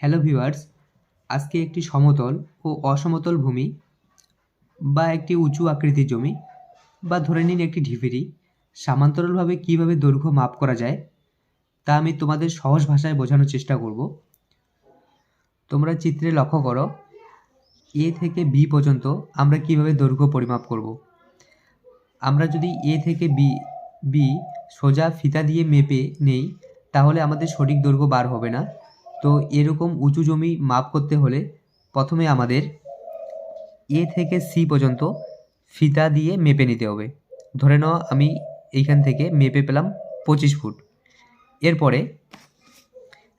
Hello viewers, আজকে একটি সমতল ও অসমতল ভূমি বা একটি উঁচু আকৃতির জমি বা ধরে নিন একটি ঢিপিরি সামান্তরালভাবে কীভাবে দৈর্ঘ্য মাপ করা যায় তা আমি তোমাদের সহজ ভাষায় বোঝানোর চেষ্টা করব। তোমরা চিত্রে লক্ষ্য করো, এ থেকে বি পর্যন্ত আমরা কীভাবে দৈর্ঘ্য পরিমাপ করব। আমরা যদি এ থেকে বি বি সোজা ফিতা দিয়ে মেপে নেই, তাহলে আমাদের সঠিক দৈর্ঘ্য বার হবে না। তো এরকম উঁচু জমি মাপ করতে হলে প্রথমে আমাদের এ থেকে সি পর্যন্ত ফিতা দিয়ে মেপে নিতে হবে। ধরে নাও আমি এইখান থেকে মেপে পেলাম পঁচিশ ফুট। এরপরে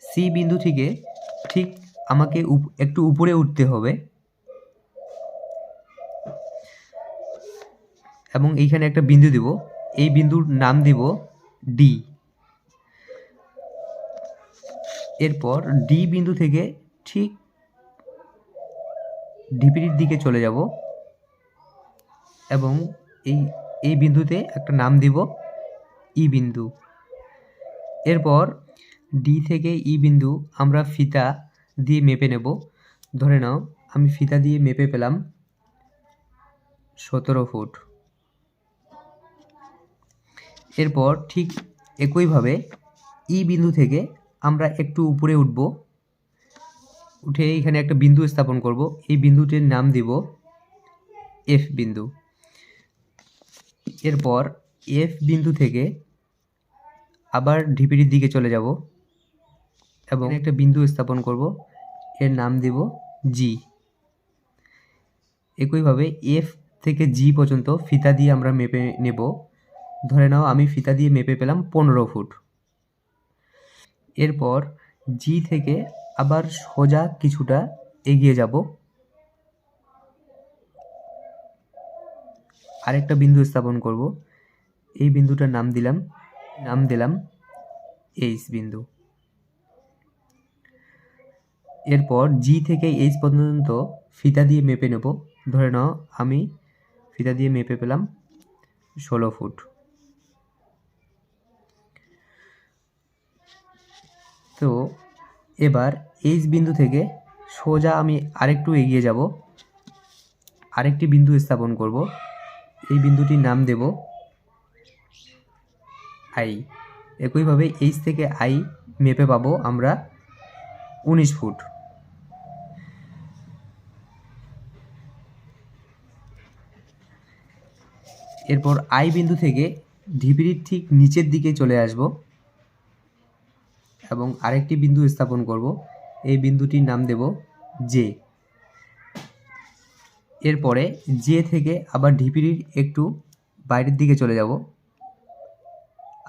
সি বিন্দু থেকে ঠিক আমাকে একটু উপরে উঠতে হবে। এবং এইখানে একটা বিন্দু দিব। এই বিন্দুর নাম দিব ডি। এরপর ডি বিন্দু থেকে ঠিক ঢিপিরির দিকে চলে যাব এবং এই এই বিন্দুতে একটা নাম দিব ই বিন্দু। এরপর ডি থেকে ই বিন্দু আমরা ফিতা দিয়ে মেপে নেব। ধরে নাও, আমি ফিতা দিয়ে মেপে পেলাম সতেরো ফুট। এরপর ঠিক একইভাবে ই বিন্দু থেকে আমরা একটু উপরে উঠব। উঠে এখানে একটা বিন্দু স্থাপন করব। এই বিন্দুটির নাম দিব এফ বিন্দু। এরপর এফ বিন্দু থেকে আবার ঢিপিটির দিকে চলে যাব এবং একটা বিন্দু স্থাপন করব। এর নাম দিব জি একইভাবে এফ থেকে জি পর্যন্ত ফিতা দিয়ে আমরা মেপে নেব। ধরে নাও আমি ফিতা দিয়ে মেপে পেলাম পনেরো ফুট। এরপর জি থেকে আবার সোজা কিছুটা এগিয়ে যাব। আরেকটা বিন্দু স্থাপন করব। এই বিন্দুটার নাম দিলাম নাম দিলাম এইচ বিন্দু। এরপর জি থেকে এইচ পর্যন্ত ফিতা দিয়ে মেপে নেব। ধরে নাও, আমি ফিতা দিয়ে মেপে পেলাম ষোলো ফুট। তো এবার এইচ বিন্দু থেকে সোজা আমি আরেকটু এগিয়ে যাব। আরেকটি বিন্দু স্থাপন করব। এই বিন্দুটির নাম দেব আই একইভাবে এইচ থেকে আই মেপে পাবো আমরা উনিশ ফুট। এরপর আই বিন্দু থেকে ঢিপিরির ঠিক নিচের দিকে চলে আসব। এবং আরেকটি বিন্দু স্থাপন করব। এই বিন্দুটির নাম দেব জে এরপরে জে থেকে আবার ঢিপিরির একটু বাইরের দিকে চলে যাব।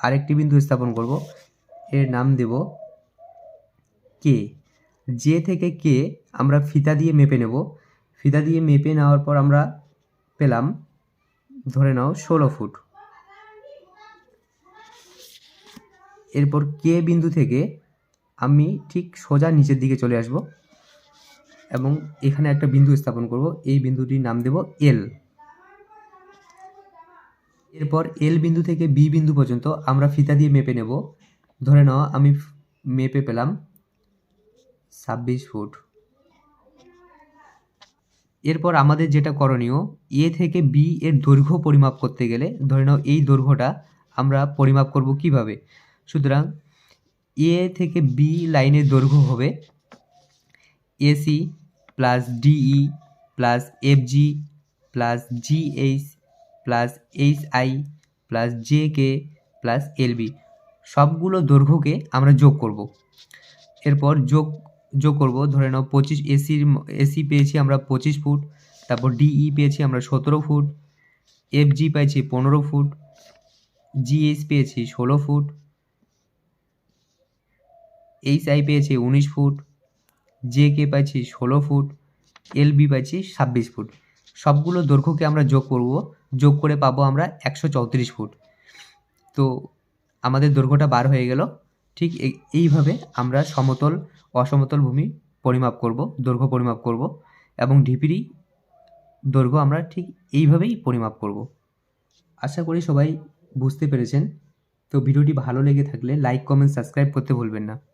আরেকটি বিন্দু স্থাপন করব। এর নাম দেব কে জে থেকে কে আমরা ফিতা দিয়ে মেপে নেব। ফিতা দিয়ে মেপে নেওয়ার পর আমরা পেলাম, ধরে নাও, ষোলো ফুট। এরপর কে বিন্দু থেকে আমি ঠিক সোজা নিচের দিকে চলে আসব এবং এখানে একটা বিন্দু স্থাপন করব। এই বিন্দুটির নাম দেব এল এরপর এল বিন্দু থেকে বি বিন্দু পর্যন্ত আমরা ফিতা দিয়ে মেপে নেব। ধরে নাও, আমি মেপে পেলাম ছাব্বিশ ফুট। এরপর আমাদের যেটা করণীয় এ থেকে বি এর দৈর্ঘ্য পরিমাপ করতে গেলে, ধরে নাও এই দৈর্ঘ্যটা আমরা পরিমাপ করব কীভাবে? সুতরাং এ থেকে বি লাইনের দৈর্ঘ্য হবে AC plus DE plus FG plus GH plus H I plus J K plus LB সবগুলো দৈর্ঘ্যকে আমরা যোগ করব। এরপর যোগ যোগ করব। ধরে নাও পঁচিশ এসির এসি পেয়েছি আমরা পঁচিশ ফুট, তারপর ডিই পেয়েছি আমরা সতেরো ফুট এফজি পেয়েছি পনেরো ফুট জিএইচ পেয়েছি ষোলো ফুট এইচ আই পেয়েছি উনিশ ফুট জে কে পাইছি ষোলো ফুট এল বি পাইছি ছাব্বিশ ফুট। সবগুলো দৈর্ঘ্যকে আমরা যোগ করব, যোগ করে পাবো আমরা একশো চৌত্রিশ ফুট। তো আমাদের দৈর্ঘ্যটা বার হয়ে গেল। ঠিক এই- এইভাবে আমরা সমতল, অসমতল ভূমি পরিমাপ করব, দৈর্ঘ্য পরিমাপ করব এবং ঢিপিরি দৈর্ঘ্য আমরা ঠিক এইভাবেই পরিমাপ করব। আশা করি সবাই বুঝতে পেরেছেন। তো ভিডিওটি ভালো লেগে থাকলে লাইক কমেন্ট সাবস্ক্রাইব করতে ভুলবেন না।